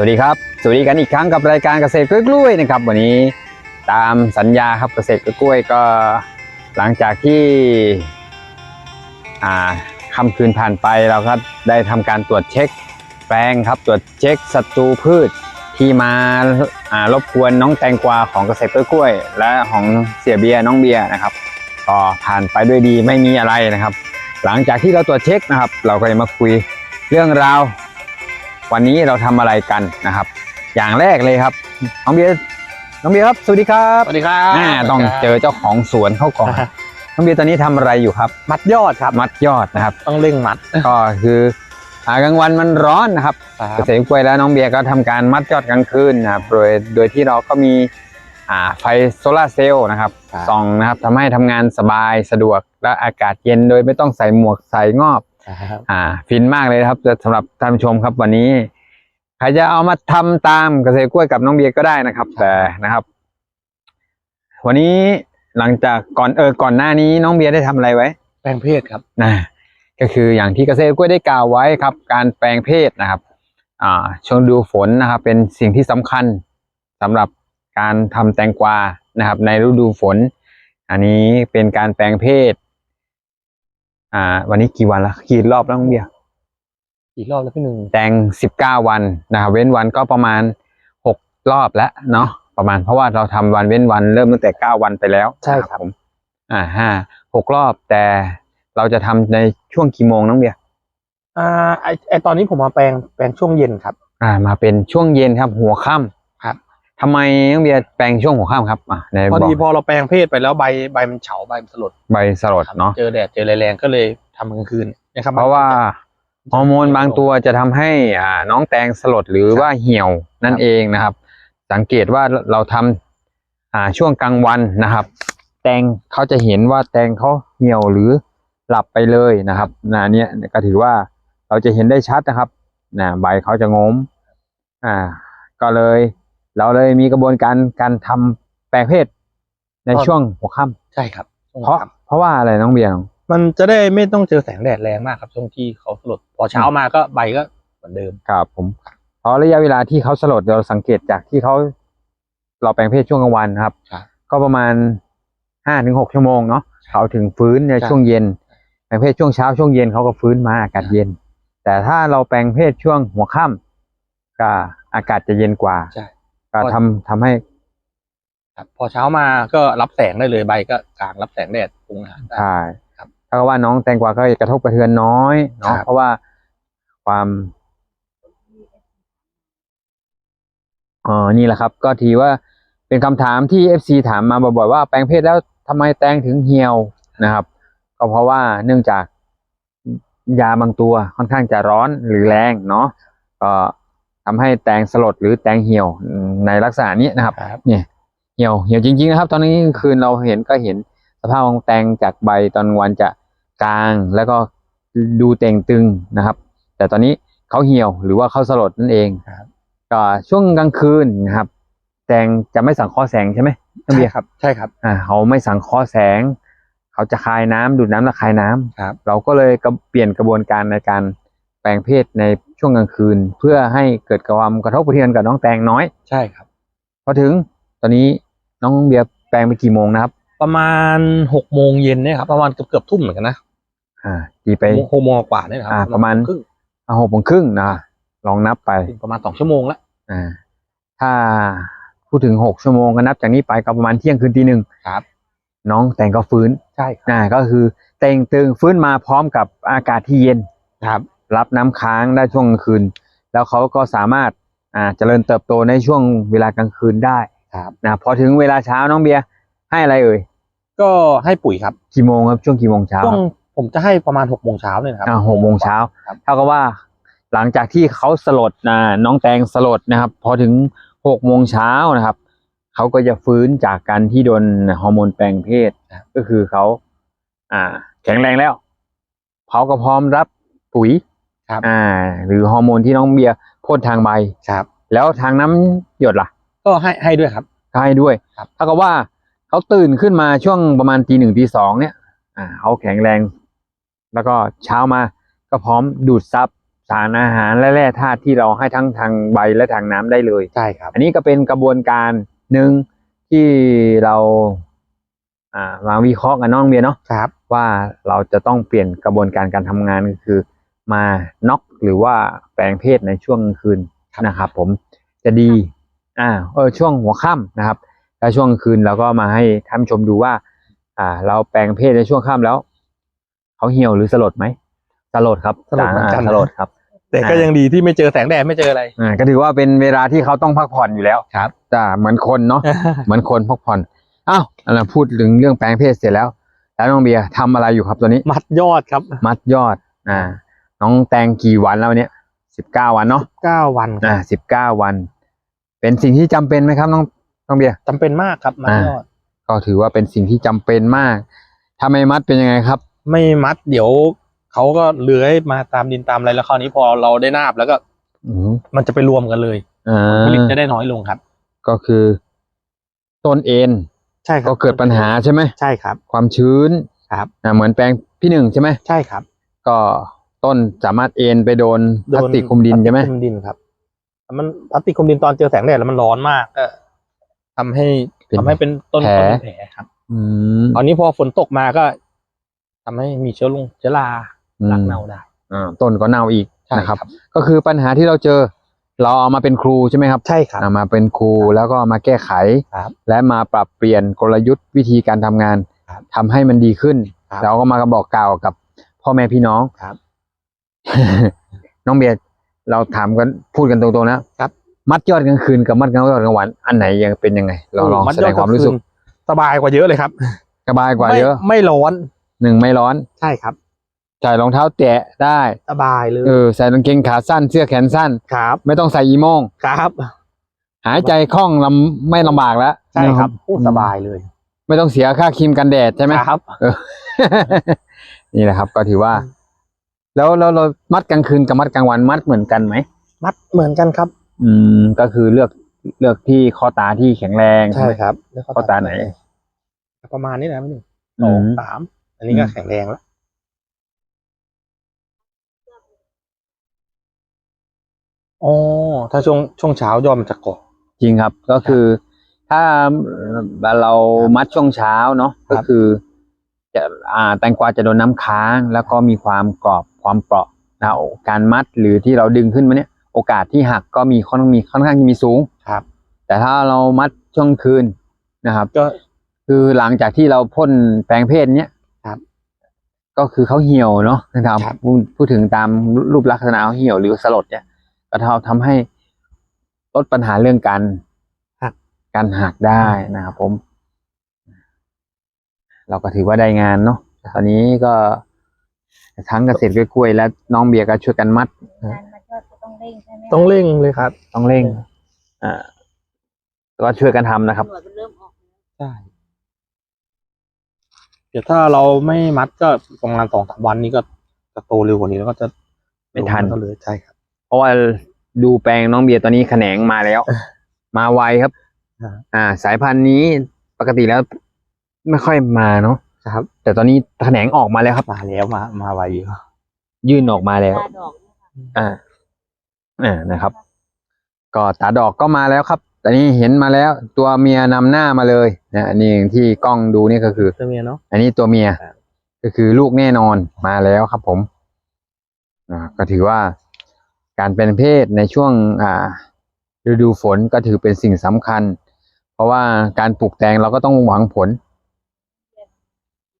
สวัสดีครับ สวัสดีกันอีกครั้งกับรายการเกษตรกล้วยๆนะครับ วันนี้ตามสัญญาครับเกษตรกล้วยก็หลังจากที่อ่าค่ำคืนผ่านไปเราก็ได้ทำการตรวจเช็ค แปลงครับตรวจเช็คศัตรูพืชที่มาอ่ารบกวนน้องแตงกวาของเกษตรกล้วยและของเสียเบียน้องเบียนะครับก็ผ่านไปด้วยดีไม่มีอะไรนะครับ หลังจากที่เราตรวจเช็คนะครับ เราก็จะมาคุยเรื่องราว วันนี้เราทำอะไรกันนะครับ อย่างแรกเลยครับน้องเบียร์น้องเบียร์ครับ สวัสดีครับสวัสดีครับอ่าต้องเจอเจ้าของสวนเขาก่อนน้องเบียร์ตอนนี้ทำอะไรอยู่ครับ มัดยอดครับ มัดยอดนะครับ ต้องเร่งมัดก็คืออ่ากลางวันมันร้อนนะครับเกษตรกล้วยและน้องเบียร์ก็ทำการมัดยอดกลางคืนนะครับโดยโดยที่เราก็มีอ่าไฟโซลาร์เซลล์นะครับครับส่องนะครับทำให้ทำงานสบายสะดวกและอากาศเย็นโดยไม่ต้องใส่หมวกใส่งอบครับ อ่า ฟินมากเลยนะครับสำหรับท่านผู้ชมครับวันนี้ ใครจะเอามาทำตามเกษตรกล้วยกับน้องเบียร์ก็ได้นะครับ แต่นะครับ วันนี้หลังจากก่อนเออก่อนหน้านี้น้องเบียร์ได้ทำอะไรไว้ แปลงเพศครับนะก็คืออย่างที่เกษตรกล้วยได้กล่าวไว้ครับ การแปลงเพศนะครับ อ่าช่วงดูฝนนะครับ เป็นสิ่งที่สำคัญสำหรับการทำแตงกวานะครับ ในฤดูฝน อันนี้เป็นการแปลงเพศ อ่า วันนี้กี่วันละกี่รอบแล้วน้องเบียร์อีกรอบแล้วพี่หนึ่งแตงสิบเก้าวันนะครับเว้นวันก็ประมาณหกรอบแล้วเนาะประมาณเพราะว่าเราทำวันเว้นวันเริ่มตั้งแต่เก้าวันไปแล้วใช่ครับผมอ่าห้าหกรอบแต่เราจะทำในช่วงกี่โมงน้องเบียร์อ่าไอไอตอนนี้ผมมาแปลงแปลงช่วงเย็นครับ อ่า มาเป็นช่วงเย็นครับหัวค่ำครับ ทำไมน้องเบียร์แปลงช่วงหัวค่ำครับอ่าในพอบอกดีพอเราแปลงเพศไปแล้วใบใบมันเฉาใบมันสลดใบสลดครับเนาะเจอแดดเจอแรงๆก็เลยทำกลางคืนนะครับเพราะว่าฮอร์โมนบางตัวจะทำให้อ่าน้องแตงสลดหรือว่าเหี่ยวนั่นเองนะครับ สังเกตว่าเราทำอ่าช่วงกลางวันนะครับ แตงเขาจะเห็นว่าแตงเขาเหี่ยวหรือหลับไปเลยนะครับนะเนี่ยก็ถือว่าเราจะเห็นได้ชัดนะครับนะใบเขาจะงมอ่า ก็เลย เราเลยมีกระบวนการการทำแปลงเพศในช่วงหัวค่ใช่ครับช่วงำเพราะค่ำเพราะว่าอะไรน้องเบียร์มันจะได้ไม่ต้องเจอแสงแดดแรงมากครับช่วงที่เขาสลดพอเช้ามาก็ใบก็เหมือนเดิมครับผมเพราะระยะเวลาที่เขาสลดเราสังเกตจากที่เขาเราแปลงเพศช่วงกลางวันนะครับครับ ก็ประมาณห้าถึงหกชั่วโมงเนาะเขาถึงฟื้นในใช่ช่วงเย็น แปลงเพศช่วงเช้าช่วงเย็นเขาก็ฟื้นมาอากาศเย็น แต่ถ้าเราแปลงเพศช่วงหัวค่ำก็อากาศจะเย็นกว่าใช่ ก็ทำทำให้ ครับพอเช้ามาก็รับแสงได้เลยใบก็กลางรับแสงแดดปรุงอาหารได้ ใช่ครับถ้าว่าน้องแตงกวาก็กระทบกระเทือนน้อยเนาะครับ เพราะว่าความอ๋อนี่แหละครับ ก็ถือว่าเป็นคำถามที่ FC ถามมาบ่อยๆว่าแปลงเพศแล้วทำไมแตงถึงเหี่ยวนะครับ ก็เพราะว่าเนื่องจากยาบางตัวค่อนข้างจะร้อนหรือแรงเนาะก็ ทำให้แตงสลดหรือแตงเหี่ยวในลักษณะนี้นะครับครับเนี่ยเหี่ยวเหี่ยวจริงๆนะครับ ตอนนี้คืนเราเห็นก็เห็นสภาพของแตงจากใบตอนวันจะกลางแล้วก็ดูเต่งตึงนะครับ แต่ตอนนี้เขาเหี่ยวหรือว่าเขาสลดนั่นเองครับก็ช่วงกลางคืนนะครับ แตงจะไม่สังเคราะห์แสงใช่ไหมน้องเบียร์ครับ ใช่ครับอ่าเขาไม่สังเคราะห์แสง เขาจะคายน้ำดูดน้ำและคายน้ำครับ เราก็เลยกระเปลี่ยนกระบวนการในการ แปลงเพศในช่วงกลางคืน เพื่อให้เกิดความกระทบกระเทือนกับน้องแตงน้อย ใช่ครับ พอถึงตอนนี้น้องเบียร์แปลงไปกี่โมงนะครับ ประมาณหกโมงเย็นเนี่ยครับ ประมาณเกือบเกือบๆทุ่มเหมือนกันนะอ่าตีไปหกโมงกว่าเนี่ยครัอ่าประมาณครึ่งอ่าหกโมงครึ่งนะลองนับไปประมาณสองชั่วโมงแล้วอ่าถ้าพูดถึงหกชั่วโมงก็นับจากนี้ไปก็ประมาณเที่ยงคืนตีหนึ่งครับ น้องแตงก็ฟื้นใช่ครับอ่าก็คือแตงตึงฟื้นมาพร้อมกับอากาศที่เย็นครับ รับน้ำค้างได้ช่วงกลางคืน แล้วเขาก็สามารถอ่าเจริญเติบโตในช่วงเวลากลางคืนได้ครับนะพอถึงเวลาเช้าน้องเบียร์ให้อะไรเอ่ยก็ให้ปุ๋ยครับกี่โมงครับช่วงกี่โมงเช้าช่วคงรับผมจะให้ประมาณหกโมงเช้าเนี่ยนะครับอ่าหกโมงเช้าครับเท่ากับว่า หลังจากที่เขาสลดนะน้องแตงสลดนะครับ พอถึงหกโมงเช้านะครับเขาก็จะฟื้นจากการที่โดนฮอร์โมนแปลงเพศก็คือเขาอ่า แข็งแรงแล้วเขาก็พร้อมรับปุ๋ย ครับอ่า หรือฮอร์โมนที่น้องเบียร์พ่นทางใบครับ แล้วทางน้ำหยดล่ะ ก็ให้ให้ด้วยครับก็ให้ด้วยครับเท่ากับว่าเขาตื่นขึ้นมาช่วงประมาณตีหนึ่งตีสองเนี่ย อ่าเขาแข็งแรง แล้วก็เช้ามาก็พร้อมดูดซับสารอาหารและแร่ธาตุที่เราให้ทั้งทางใบและทางน้ำได้เลยใช่ครับ อันนี้ก็เป็นกระบวนการหนึ่งที่เราอ่ามาวิเคราะห์กันน้องเบียร์เนาะครับ ว่าเราจะต้องเปลี่ยนกระบวนการการทำงานก็คือ มาน็อกหรือว่าแปลงเพศในช่วงกลางคืนนะครับผมจะดีอ่าเออช่วงหัวค่ำนะครับแล้วช่วงกลางคืนเราก็มาให้ท่านผู้ชมดูว่า อ่า เราแปลงเพศในช่วงค่ำแล้วเขาเหี่ยวหรือสลดไหมสลดครับสลดเหมือนกันาสลดครับ แต่ก็ยังดีที่ไม่เจอแสงแดดไม่เจออะไรอ่าก็ถือว่าเป็นเวลาที่เขาต้องพักผ่อนอยู่แล้วครับจ้าเหมือนคนเนาะเหมือนคนพักผ่อนอ้าวเราพูดถึงเรื่องแปลงเพศเสร็จแล้ว แล้วน้องเบียร์ทำอะไรอยู่ครับตัวนี้ มัดยอดครับ มัดยอดอ่า น้องแตงกี่วันแล้วเนี่ยสิบเก้าวันเนาะเก้าวันคอ่ารับสิบเก้าวัน เป็นสิ่งที่จำเป็นไหมครับน้องน้องเบียร์จำเป็นมากครับมัดยอดก็ถือว่าเป็นสิ่งที่จำเป็นมาก ถ้าไม่มัดเป็นยังไงครับ ไม่มัดเดี๋ยวเขาก็เลื้อยมาตามดินตามอะไรแล้วคราวนี้พอเราได้นาบแล้วก็อืมมันจะไปรวมกันเลยอ่าผลิตจะได้น้อยลงครับ ก็คือต้นเอ็นใช่ครับก็เกิดปัญหาใช่ไหมใช่ครับ ความชื้นครับอ่าเหมือนแปลงพี่หนึ่งใช่ไหมใช่ครับ ก็ ต้นสามารถเอ็นไปโดนพลาสติกคลุมดินใช่ไหมพลาสติกคลุมดินครับแต่มันพลาสติกคลุมดินตอนเจอแสงแดดแล้วมันร้อนมากก็ทำให้เป็น ทำให้เป็นต้นแผล ต้นเป็นแผลครับอืมตอนนี้พอฝนตกมาก็ทำให้มีเชื้อลงเชื้อราอืมรักเน่าได้อ่าต้นก็เน่าอีกใช่นะครับ ก็คือปัญหาที่เราเจอ เราเอามาเป็นครูใช่ไหมครับใช่ครับ เอามาเป็นครูแล้วก็มาแก้ไข ครับและมาปรับเปลี่ยนกลยุทธ์วิธีการทำงานครับทำให้มันดีขึ้น ครับเราก็มาบอกกล่าวกับพ่อแม่พี่น้อง ครับ น้องเบียร์เราถามกันพูดกันตรงๆนะครับ มัดยอดกลางคืนกับมัดยอดกลางวัน อันไหนยังเป็นยังไงเราลองมัดแสดงความรู้สึกยอดคืนสบายกว่าเยอะเลยครับสบายกว่าไม่เยอะ ไม่ร้อนหนึ่งไม่ร้อน ใช่ครับใส่รองเท้าแตะได้สบายเลยเออใส่กางเกงขาสั้นเสื้อแขนสั้นครับ ไม่ต้องใส่อีโมงครับ หายใจคล่องลำไม่ลำบากแล้วใช่ครับนะโอ้สบายเลย ไม่ต้องเสียค่าครีมกันแดดใช่ไหมครับเออนี่แหละครับ ก็ถือว่า แล้วแล้วเรามัดกลางคืนกับมัดกลางวันมัดเหมือนกันไหมมัดเหมือนกันครับ อืมก็คือเลือกเลือกที่ข้อตาที่แข็งแรงใช่ไหมครับแล้วก็ข้อตาไหน ประมาณนี้นะพี่หนึ่งสอืองมสามอันนี้ก็อืมแข็งแรงแล้วอ๋อถ้าช่วงช่วงเช้ายอดมันจะเกาะจริงครับ ก็คือ ถ้าเรามัดช่วงเช้าเนาะครับก็คือจะอ่าแตงกวาจะโดนน้ำค้าง แล้วก็มีความกรอบ ความเปราะนะการมัดหรือที่เราดึงขึ้นมาเนี่ยโอกาสที่หักก็มีค่อนมีค่อนข้างที่มีสูงครับ แต่ถ้าเรามัดช่วงคืนนะครับ ก็คือหลังจากที่เราพ่นแปลงเพศเนี้ยครับ ก็คือเขาเหี่ยวเนาะนะครับครับพูดพูดถึงตามรูปลักษณะเขาเหี่ยวหรือสลดเนี่ยก็ทำทำให้ลดปัญหาเรื่องการหักการหักได้นะครับผม เราก็ถือว่าได้งานเนาะตอนนี้ก็ ทั้งเกษตรกล้วยๆและน้องเบียร์ก็ช่วยกันมัด การมัดยอดก็ต้องเร่งใช่ไหมต้องเร่งเลยครับ ต้องเร่ง อ่าก็ช่วยกันทำนะครับ หน่วยมันเริ่มออกแล้วใช่เดี๋ยวถ้าเราไม่มัดก็ประมาณสองสามวันนี้ก็จะโตเร็วกว่านี้แล้วก็จะไม่ทัน ก็เลยใช่ครับ เพราะว่าดูแปลงน้องเบียร์ตอนนี้แขนงมาแล้ว มาไวครับ อ่าอ่าสายพันธุ์นี้ปกติแล้วไม่ค่อยมาเนาะ ครับ แต่ตอนนี้แขนงออกมาแล้วครับ มาแล้วมามาไวอยู่ยื่นออกมาแล้วตาดอกเนี่ยค่ะอ่าอ่านะครับ ก็ตาดอกก็มาแล้วครับตอนนี้เห็นมาแล้ว ตัวเมียนำหน้ามาเลยนะอันนี้ที่กล้องดูนี่ก็คือเจ้าเมียเนาะอันนี้ตัวเมียครับก็คือลูกแน่นอนมาแล้วครับ ผมอ่าก็ถือว่าการเป็นเพศในช่วงอ่าฤดูฝนก็ถือเป็นสิ่งสำคัญ เพราะว่าการปลูกแตงเราก็ต้องหวังผล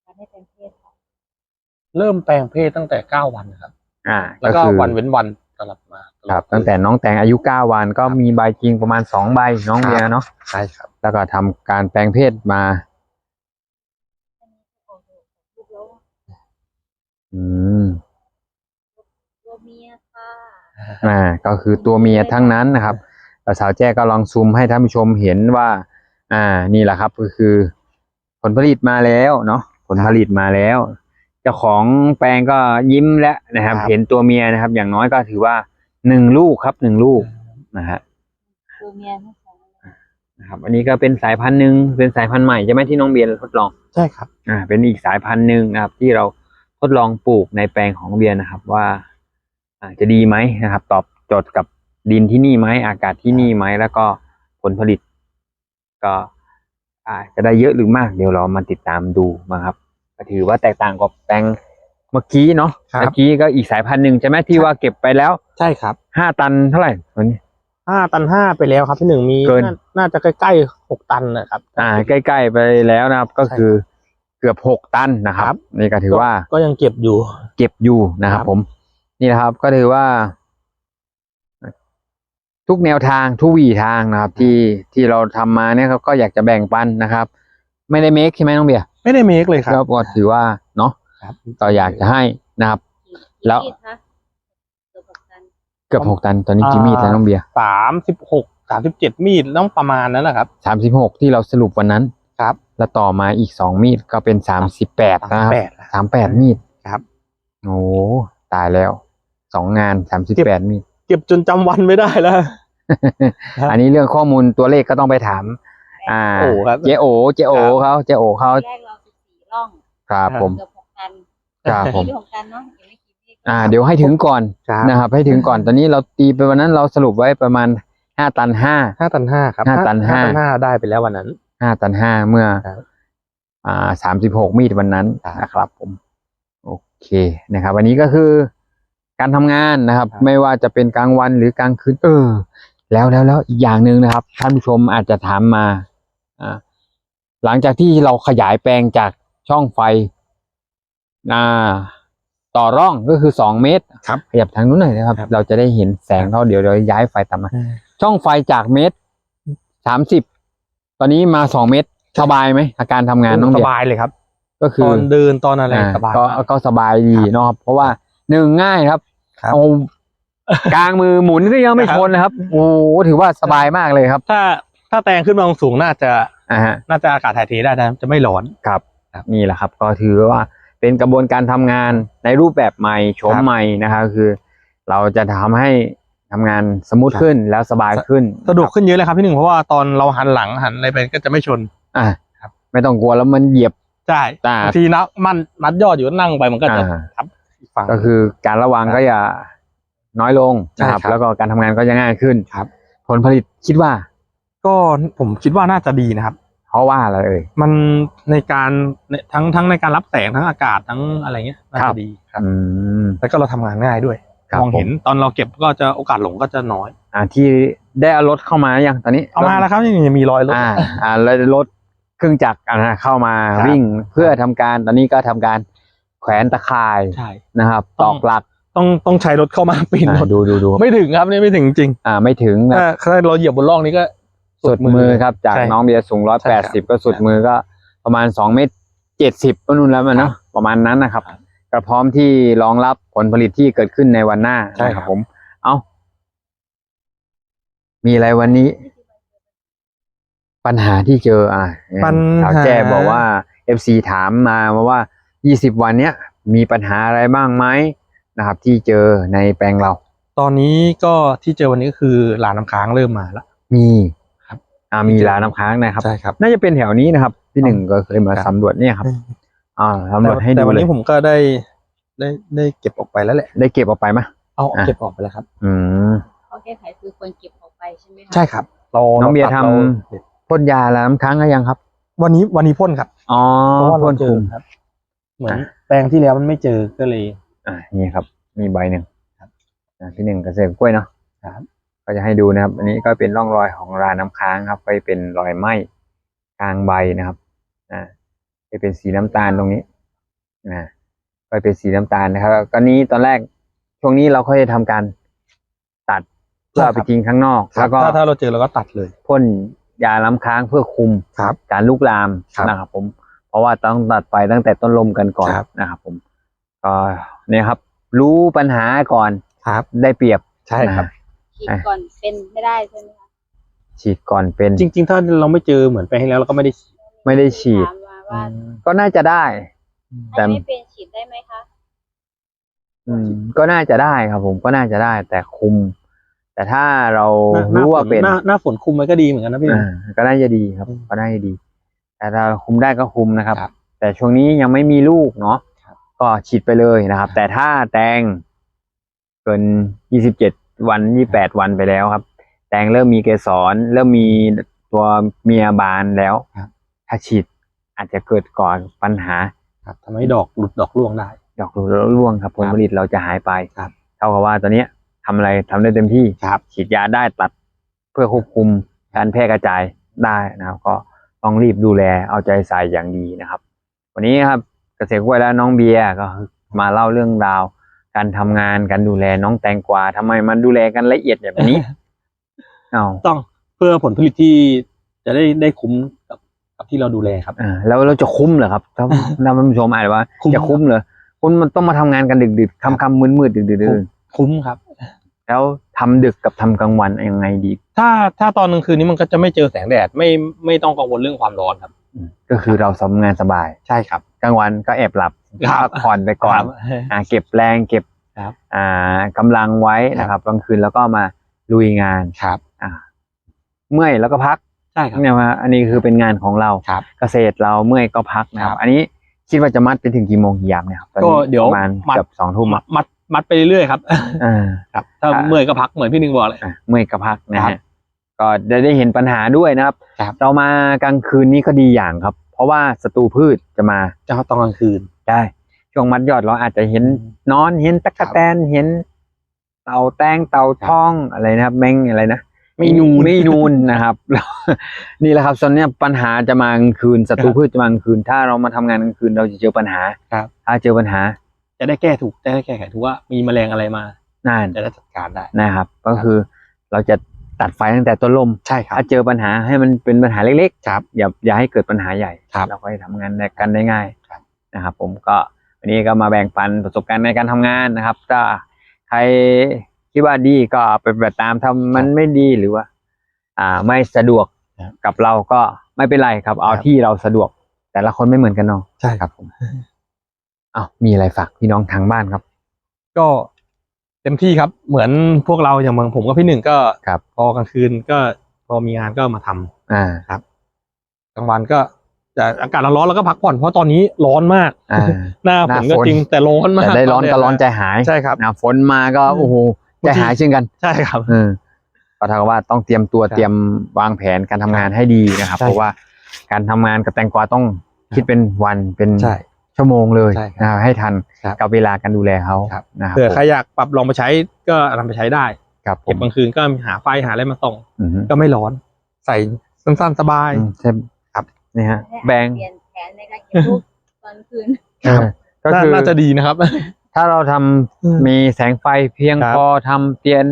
การให้เป็นเพศค่ะ เริ่มแปลงเพศตั้งแต่เก้าวันนะครับ อ่าแล้วก็ก็คือวันเว้นวันสลับมาครับ ตั้งแต่น้องแตงอายุเก้าวันก็มีใบจริงประมาณสองใบน้องเมียเนาะใช่ครับ แล้วก็ทำการแปลงเพศมาอันนี้ก็ออกลูกแล้วอืมตัวเมียค่ะอ่า ก็คือตัวเมียทั้งนั้นนะครับแต่สาวแจ้ก็ลองซูมให้ท่านผู้ชมเห็นว่า อ่า นี่แหละครับก็คือ ผลผลิตมาแล้วเนาะผลผลิตมาแล้วเจ้าของแปลงก็ยิ้มแล้วนะครับ ครับ เห็นตัวเมียนะครับ อย่างน้อยก็ถือว่าหนึ่งลูกครับหนึ่งลูกนะฮะตัวเมียทั้งสองเลยนะครับ อันนี้ก็เป็นสายพันธุ์หนึ่งเป็นสายพันธุ์ใหม่ใช่ไหมที่น้องเบียร์ทดลอง ใช่ครับ อ่าเป็นอีกสายพันธุ์หนึ่งนะครับ ที่เราทดลองปลูกในแปลงของเบียร์นะครับ ว่าอ่าจะดีไหมนะครับ ตอบโจทย์กับดินที่นี่ไหมอากาศที่นี่ไหมแล้วก็ผลผลิต ก็ อ่าจะได้เยอะหรือมาก เดี๋ยวเรามาติดตามดูนะครับ ก็ถือว่าแตกต่างกับแปลงเมื่อกี้เนาะครับ เมื่อกี้ก็อีกสายพันธุ์หนึ่งใช่ไหมที่ว่าเก็บไปแล้วใช่ครับห้าตันเท่าไหร่วันนี้ ห้าตันห้าไปแล้วครับพี่หนึ่งมีเกินาน่าจะใกล้ๆหกตันนะครับ อ่า ใกล้ๆไปแล้วนะครับ ก็คือเกือบหกตันนะครับนี่ก็ถือว่า ก็ยังเก็บอยู่ เก็บอยู่นะครับครับ ผม นี่นะครับก็ถือว่า ทุกแนวทางทุกวีทางนะครับ ที่ที่เราทำมาเนี่ยครับก็อยากจะแบ่งปันนะครับ ไม่ได้เมคใช่ไหมน้องเบียร์ ไม่ได้เมคเลยครับก็ก็ถือว่าเนาะครับก็อยากจะให้นะครับกี่แล้วมีดคะเกือบหกตันเกือบหกตันตอนนี้กี่มีดแล้วน้องเบียร์สามสิบหกสามสิบเจ็ดมีดต้องประมาณนั้นแหละครับ สามสิบหกที่เราสรุปวันนั้นครับ แล้วต่อมาอีกสองมีดก็เป็นสามสิบแปดนะครับแปดสามแปดมีดครับ โอ้ตายแล้ว สองงานสามสิบแปดมีด เก็บจนจำวันไม่ได้แล้วครับอันนี้เรื่องข้อมูลตัวเลขก็ต้องไปถาม อ่า โอ้ครับ เจโอ เจโอเขาเจโอเขา แรกเราสิบสี่ ร่องครับครับผม เกือบหกตันครับผมที่หกตันเนาะยังไม่กี่มีดอ่า เดี๋ยวให้ถึงก่อนครับนะครับ ให้ถึงก่อน ตอนนี้เราตีไปวันนั้นเราสรุปไว้ประมาณห้าตันห้า ห้าตันห้าครับห้าตันห้า ตันห้าได้ไปแล้ววันนั้น ห้าตันห้าเมื่อ ครับ อ่าสามสิบหกมีดวันนั้นครับนะครับ ผม โอเคนะครับ วันนี้ก็คือการทำงานนะครับ ครับ ไม่ว่าจะเป็นกลางวันหรือกลางคืน เออ แล้วแล้วแล้วอีกอย่างหนึ่งนะครับท่านผู้ชมอาจจะถามมา อ่า หลังจากที่เราขยายแปลงจาก ช่องไฟอ่าต่อร่องก็คือสองเมตรครับขยับทางนู้นหน่อยนะครับครับ เราจะได้เห็นแสงเขาเดี๋ยวเราย้ายไฟตามมาช่องไฟจากเมตรสามสิบตอนนี้มาสองเมตรสบายไหมอาการทำงานน้องสเบียร์บายเลยครับ ก็คืตออนเดินตอนอะไรอ่าสบายก็มากก็สบายดีครับเนาะครับ เพราะว่าหนึ่งง่ายครับครับเอากลางมือหมุนก็ยังไม่ครับชนนะครับ โอ้โหถือว่าสบายมากเลยครับ ถ้าถ้าแตงขึ้นมาสูงๆน่าจะอ่าฮะน่าจะอากาศถ่ายเทได้นะจะไม่ร้อนครับ นี่แหละครับ ก็ถือว่าเป็นกระบวนการทำงานในรูปแบบใหม่โฉมครับใหม่นะครับคือ เราจะทำให้ทำงานสมูทครับขึ้นแล้วสบายขึ้น สะดวกขึ้นเยอะเลยครับพี่หนึ่งเพราะว่าตอนเราหันหลังหันอะไรไปก็จะไม่ชน อ่าครับ ไม่ต้องกลัวแล้วมันเหยียบใช่อ่าบางทีนับมันมัดยอดอยู่นั่งไปมันก็จะอ่าทับอีกฝั่งก็คือการระวังครับก็อย่าน้อยลงนะครับใช่ครับ แล้วก็การทำงานก็จะง่ายขึ้นครับ ผลผลิตคิดว่า ก็ผมคิดว่าน่าจะดีนะครับเพ ราะว่าอะไรเอ่ยมันในการในทั้งทั้งในการรับแสงทั้งอากาศทั้งอะไรเงี้ยน่าครัจะบดีครับอืมแล้วก็เราทำงานง่ายด้วยครับมองเห็นผมตอนเราเก็บก็จะโอกาสหลงก็จะน้อย อ่าที่ได้เอารถเข้ามายังตอนนี้เอามาแล้วครับยังมีรอยรถอ่าอ่าแล้วรถเครื่องจักรอ่านะเข้ามาครับวิ่งเพื่อทำการตอนนี้ก็ทำการแขวนตะข่ายใช่นะครับต้ตอองกหลักต้องต้องใช้รถเข้ามาปีนอ่ารถดูดูดูไม่ถึงครับนี่ไม่ถึงจริง อ่าไม่ถึงนะถ้าถ้าเราเหยียบบนร่องนี้ก็ สุดมือครับ จากใช่น้องเบียร์สูงร้อยใช่แปคดรัสิบบก็สุดครับมือก็ประมาณสองเมตรเจ็ดสิบก็นู่นแล้วมันเนาะประมาณนั้นนะครับครับก็พร้อมที่รองรับผลผลิตที่เกิดขึ้นในวันหน้าใช่นะคครัรับบผม เอามีอะไรวันนี้ ปัญหาที่เจอ อ่าปัญหาสาวแจ้บอกว่าเอฟซีถามมาว่ายี่สิบวันเนี้ยมีปัญหาอะไรบ้างไหมนะครับ ที่เจอในแปลงเรา ตอนนี้ก็ที่เจอวันนี้ก็คือหลานน้ำค้างเริ่มมาแล้วมีครับ อ่ามีลาน้ำค้างนะครับ ใช่ครับ น่าจะเป็นแถวนี้นะครับ พี่หนึ่งก็เคยมาครับสำรวจเนี่ยครับ อ่าสำรวจให้แต่ดูวันเลยนี้ผมก็ได้ได้ได้เก็บออกไปแล้วแหละ ได้เก็บออกไปไหมเอาอะเก็บออกไปแล้วครับ อืมเขาแก้ไขคือควรเก็บออกไปใช่ไหมคะใช่ครับเราน้องเบียร์ตัดทำราพ่นยาลาน้ำค้างก็ยังครับ วันนี้วันนี้พ่นครับอ๋อเพราะว่าพ่เรานเจคุอมครับ เหมือนแปลงที่แล้วมันไม่เจอก็เลย อ่านี่ครับ มีใบหนึ่งครับอ่าพี่หนึ่งเกษตรกล้วยเนาะครับ ก็จะให้ดูนะครับ อันนี้ก็เป็นร่องรอยของราน้ำค้างครับ ก็เป็นรอยไหม้กลางใบนะครับอ่าจะเป็นสีน้ำตาลตรงนี้นะก็เป็นสีน้ำตาลนะครับก็นี้ตอนแรกช่วงนี้เราค่อยจะทำการตัดเพื่อเอาไปทิ้งข้างนอก แล้วก็ถ้าถ้าเราเจอเราก็ตัดเลยพ่นยาล้ำค้างเพื่อคุมครับการลุกลามครับนะครับผมเพราะว่าต้องตัดไฟตั้งแต่ต้นลมกันก่อนครับนะครับผมก็เนี่ยครับ รู้ปัญหาก่อนครับได้เปรียบใช่ครับนะ ฉีดก่อนเป็นไม่ได้ใช่ไหมคะฉีดก่อนเป็นจริง ๆ ถ้าเราไม่เจอเหมือนไปให้แล้วเราก็ไม่ได้ฉีดไม่ได้ฉีด ถามมาว่าก็น่าจะได้ แต่ ถ้าไม่เป็นฉีดได้ไหมคะอืม ก็น่าจะได้ครับ ผมก็น่าจะได้ แต่คุม แต่ถ้าเราหน้ารู้ว่าฝเป็นหน้าหน้าฝนคุมมันก็ดีเหมือนกันนะพี่อ่าก็น่าจะดีครับ อืมก็น่าจะดี แต่ถ้าคุมได้ก็คุมนะครับ ครับแต่ช่วงนี้ยังไม่มีลูกเนาะครับก็ฉีดไปเลยนะครับ แต่ถ้าแตงกิน27 วัน28วันไปแล้วครับ แตงเริ่มมีเกสรเริ่มมีตัวเมียบานแล้วครับถ้าฉีดอาจจะเกิดก่อนปัญหาครับทำให้ดอกหลุดดอกร่วงได้ ดอกร่วงครับผลผลิตเราจะหายไปครับเท่ากับว่าตอนเนี้ยทำอะไรทำได้เต็มที่ครับฉีดยาได้ตัดเพื่อควบคุมการแพร่กระจายได้นะครับ ก็ต้องรีบดูแลเอาใจใส่อย่างดีนะครับ วันนี้ครับเกษตรกล้วยและน้องเบียร์ก็มาเล่าเรื่องราว การทำงานการดูแลน้องแตงกวาทำไมมันดูแลกันละเอียดแบบนี้ เอาต้องเพื่อผลผลิตที่จะได้ได้คุ้มกับกับที่เราดูแลครับ อ่าแล้วเราจะคุ้มเหรอครับถ้าท่านผู้ชมอาจจะว่าคุ้มจะคุ้มเหรอคุณมันต้องมาทำงานกันดึกๆค่ำๆมืดๆดึกคุ้มๆคุ้มครับ แล้วทำดึกกับทำกลางวันยังไงดี ถ้าถ้าตอนกลางคืนนี้มันก็จะไม่เจอแสงแดดไม่ไม่ต้องกังวลเรื่องความร้อนครับ ก็คือเราทำงานสบาย ใช่ครับกลางวันก็แอบหลับครับพักผ่อนไปก่อนอ่าเก็บแรงเก็บครับอ่ากำลังไว้นะครับกลางคืนแล้วก็มาลุยงานครับอ่าเมื่อยแล้วก็พักใช่ครับเนี่ยว่าอันนี้คือเป็นงานของเราครับเกษตรเราเมื่อยก็พักนะคครัรับบอันนี้คิดว่าจะมัดไปถึงกี่โมงกี่ยามเนี่ยครับตอนนี้ก็เดี๋ยวประมาณมัดเกือบสองทุ่มมัดมัดมัดไปเรื่อยๆครับอ่าครับ ถ้าอ่าเมื่อยก็พักเหมือนพี่หนึ่งบอกเลยอะเมื่อยก็พักนะครัฮะบ ก็จะได้เห็นปัญหาด้วยนะครับ ครับ เรามากลางคืนนี้ก็ดีอย่างครับ เพราะว่าศัตรูพืชจะมาจะตอนกลางคืน ได้ ช่วงมัดยอดเราอาจจะเห็นนอนเห็นตะกะแตนเห็น เต่าแตงเต่าทองอะไรนะครับ แมงอะไรนะไม่นูนไม่นูนนะครับ นี่แหละครับส่วนเนี้ยปัญหาจะมากลางคืนศัตรูครับพืชจะมากลางคืน ถ้าเรามาทำงานกลางคืนเราจะเจอปัญหาครับ ถ้าเจอปัญหา จะได้แก้ถูกจะได้แก้ไขถูกว่ามีแมลงอะไรมานั่นจะได้จัดการได้นะครับ ก็คือเราจะ ตัดไฟตั้งแต่ต้นลม ใช่ครับ ถ้าเจอปัญหาให้มันเป็นปัญหาเล็กครับๆอย่าอย่าให้เกิดปัญหาใหญ่ครับเราก็จะทำงานกันได้ง่ายครับนะครับ ผมก็วันนี้ก็มาแบ่งปันประสบการณ์ในการทำงานนะครับ ถ้าใครคิดว่าดีก็ไปปฏิบัติตามถ้ามันไม่ดีหรือว่า อ่าไม่สะดวกครับกับเราก็ไม่เป็นไรครับ เอาครับที่เราสะดวก แต่ละคนไม่เหมือนกันเนาะใช่ครับผมอ้าวมีอะไรฝากพี่น้องทางบ้านครับ ก็เต็มที่ครับ เหมือนพวกเราอย่างบางผมกับพี่หนึ่งก็ครับพอกลางคืนก็พอมีงานก็มาทำอ่ากลางวันก็จะอากาศร้อนๆแล้วก็พักผ่อนเพราะตอนนี้ร้อนมากอ่าหน้าหฝน้านก็ฝนจริงแต่ร้อนมากแต่ได้ร้อนตก็ร้อนใจหายใช่ครับนะฝนมาก็โอ้โหใจบางทีหายเช่นกันใช่ครับเออก็เท่ากับว่าต้องเตรียมตัวครับเตรียมวางแผนการทำงานให้ดีนะครับใช่เพราะว่าการทำงานกับแตงกวาต้องครับคิดเป็นวันเป็นใช่ชั่วโมงเลยใช่ครับนะครับให้ทันครับ กับเวลาการดูแลเขาครับ นะครับเผื่อใครผมอยากปรับลองไปใช้ก็นำไปใช้ได้ครับผเก็บมกลางคืนก็หาไฟหาอะไรมาส่อง อืมก็ไม่ร้อน ใส่สั้นๆสบาย อืมใช่ครับนี่ฮะให้แบงเปลี่ยนแผนในการเก็บลูกตอนคืน ครับเออก็น่าคือ น่าจะดีนะครับ ถ้าเราทำอืมมีแสงไฟเพียงครับพอทำเตียน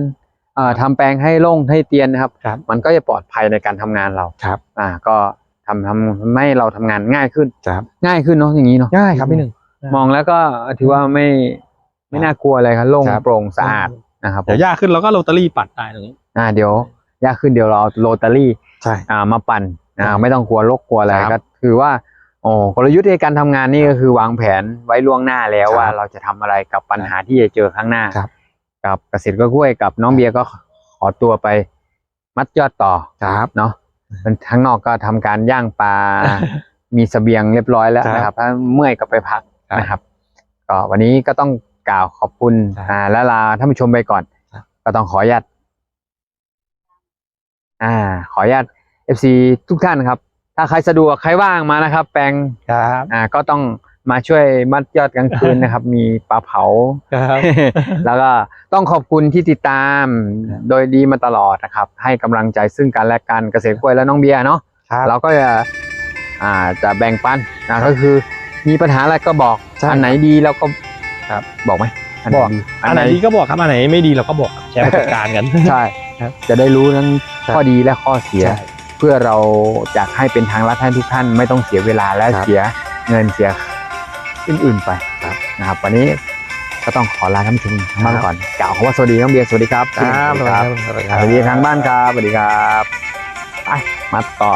เอ่อทำแปลงให้โล่งให้เตียนนะครับ ครับมันก็จะปลอดภัยในการทำงานเราครับ อ่า ก็ ทำทำให้เราทำงานง่ายขึ้นครับ ง่ายขึ้นเนาะอย่างนี้เนาะง่ายครับพี่หนึ่งมองแล้วก็ถือว่าไม่ไม่น่ากลัวอะไรครับโล่งครับ โปร่งสะอาดนะครับผมเดี๋ยวยากขึ้นเราก็โรตารี่ปัดได้ตรงนี้ อ่าเดี๋ยวยากขึ้นเดี๋ยวเราเอาโรตารี่ ใช่ อ่ามาปั่นอ่าครับไม่ต้องกลัวลกกลัวอะไรครับก็คือว่าโอ้กลยุทธ์ในการทำงานนี่ก็คือวางแผนไว้ล่วงหน้าแล้วครับว่าเราจะทำอะไรกับปัญหาที่จะเจอข้างหน้าครับ กับเกษตรกล้วยกับน้องเบียร์ก็ขอตัวไปมัดยอดต่อครับ เนาะ มันข้างนอกก็ทำการย่างปลา มีเสบียงเรียบร้อยแล้วครับนะครับ ถ้าเมื่อยก็ไปพักครับนะครับ ก็วันนี้ก็ต้องกล่าวขอบคุณครับอ่าและลาท่านผู้ชมไปก่อนครับก็ต้องขออนุญาตอ่า ขออนุญาต FC ทุกท่านครับ ถ้าใครสะดวกใครว่างมานะครับ แปลงครับอ่าก็ต้อง มาช่วยมัดยอดกลางคืนนะครับ มีปลาเผา ครับ แล้วก็ต้องขอบคุณที่ติดตามครับโดยดีมาตลอดนะครับ ให้กำลังใจซึ่งกันและกันเกษตรกล้วยและน้องเบียร์เนาะครับเราก็จะอ่าจะแบ่งปันนะก็คือ มีปัญหาอะไรก็บอกใช่อันไหนดีเราก็ครับบอกไหมนไหนบอก ดีอันไหนดีก็บอกครับอันไหนไม่ดีเราก็บอกครับแชร์ประสบการณ์กัน ใช่ครับจะได้รู้ทั้งครับ ข้อดีและข้อเสีย ใช่ เพื่อเราอยากให้เป็นทางลัดให้ทุกท่านไม่ต้องเสียเวลาและครับ เสียเงินเสีย อื่นๆไปนะครับวันนี้ก็ต้องขอลาท่านผู้ชมทางบ้านก่อนกล่าวคำว่าสวัสดีน้องเบียร์สวัสดีครับครับสวัสดีครับสวัสดีสวัสดีทางบ้านครับสวัสดีครับไปมาต่อ